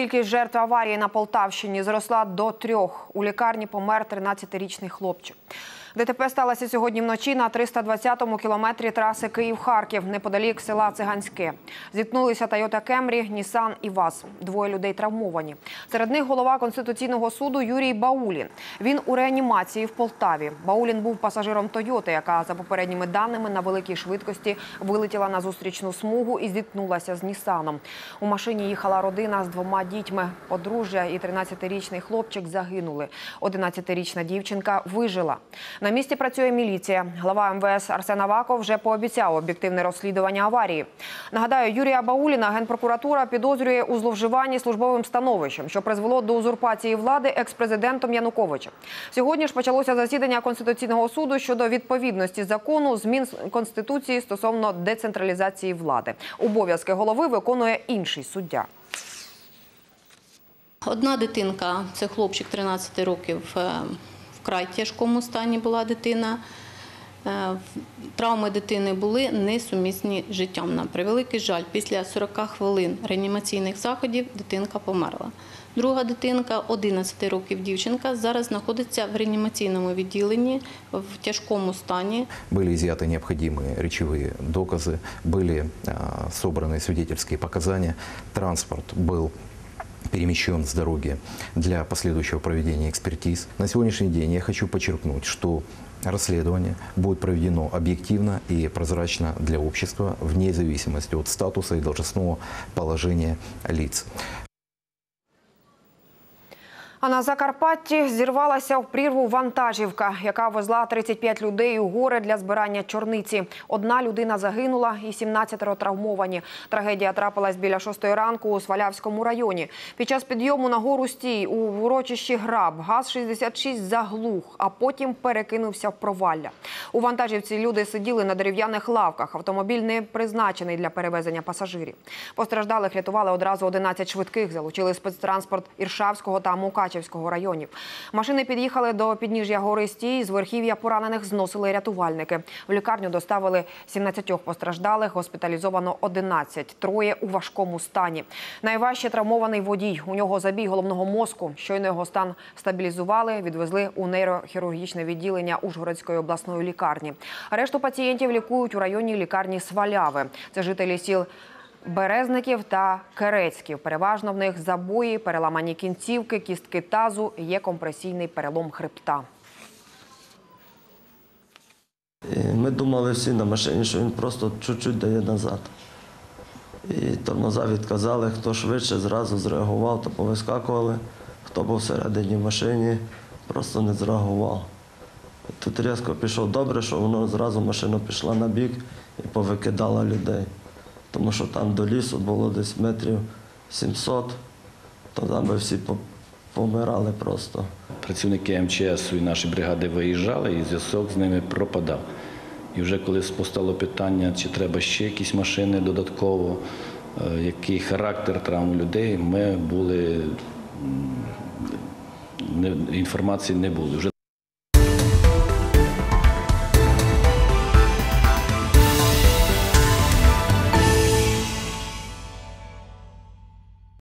Кількість жертв аварії на Полтавщині зросла до трьох. У лікарні помер 13-річний хлопчик. ДТП сталося сьогодні вночі на 320-му кілометрі траси Київ-Харків, неподалік села Циганське. Зіткнулися Тойота Кемрі, Нісан і ВАЗ. Двоє людей травмовані. Серед них голова Конституційного суду Юрій Баулін. Він у реанімації в Полтаві. Баулін був пасажиром Тойоти, яка, за попередніми даними, на великій швидкості вилетіла на зустрічну смугу і зіткнулася з Нісаном. У машині їхала родина з двома дітьми. Подружжя і 13-річний хлопчик загинули. 11-річна дівчинка вижила. На місці працює міліція. Глава МВС Арсен Аваков вже пообіцяв об'єктивне розслідування аварії. Нагадаю, Юрія Бауліна генпрокуратура підозрює у зловживанні службовим становищем, що призвело до узурпації влади експрезидентом Януковичем. Сьогодні ж почалося засідання Конституційного суду щодо відповідності закону змін Конституції стосовно децентралізації влади. Обов'язки голови виконує інший суддя. Одна дитинка, це хлопчик 13 років, е, вкрай тяжкому стані була дитина. Е, Травми дитини були несумісні з життям. На превеликий жаль, після 40 хвилин реанімаційних заходів дитинка померла. Друга дитинка, 11 років дівчинка, зараз знаходиться в реанімаційному відділенні в тяжкому стані. Были изъяты необходимые речевые доказы, были а, собраны свидетельские показания, транспорт был перемещен с дороги для последующего проведения экспертиз. На сегодняшний день я хочу подчеркнуть, что расследование будет проведено объективно и прозрачно для общества, вне зависимости от статуса и должностного положения лиц. А на Закарпатті зірвалася в прірву вантажівка, яка везла 35 людей у гори для збирання чорниці. Одна людина загинула і 17 травмовані. Трагедія трапилась біля 6 ранку у Свалявському районі. Під час підйому на гору стій у урочищі Граб ГАЗ-66 заглух, а потім перекинувся в провалля. У вантажівці люди сиділи на дерев'яних лавках. Автомобіль не призначений для перевезення пасажирів. Постраждалих рятували одразу 11 швидких, залучили спецтранспорт Іршавського та Мукачевського районів. Машини під'їхали до підніжжя гори Стій, з верхів'я поранених зносили рятувальники. В лікарню доставили 17 постраждалих, госпіталізовано 11, троє у важкому стані. Найважче травмований водій. У нього забій головного мозку. Щойно його стан стабілізували, відвезли у нейрохірургічне відділення Ужгородської обласної лікарні. Решту пацієнтів лікують у районній лікарні Сваляви. Це жителі сіл Березників та Керецьків. Переважно в них забої, переламані кінцівки, кістки тазу, є компресійний перелом хребта. Ми думали всі на машині, що він просто чуть-чуть дає назад. І тормоза відказали, хто швидше зразу зреагував, то повискакували. Хто був всередині в машині, просто не зреагував. Тут різко пішов добре, що воно зразу машина пішла на бік і повикидала людей. Тому що там до лісу було десь метрів 700, то там би всі помирали просто. Працівники МЧС і наші бригади виїжджали, і зв'язок з ними пропадав. І вже коли постало питання, чи треба ще якісь машини додатково, е, який характер травм людей, ми були інформації не було.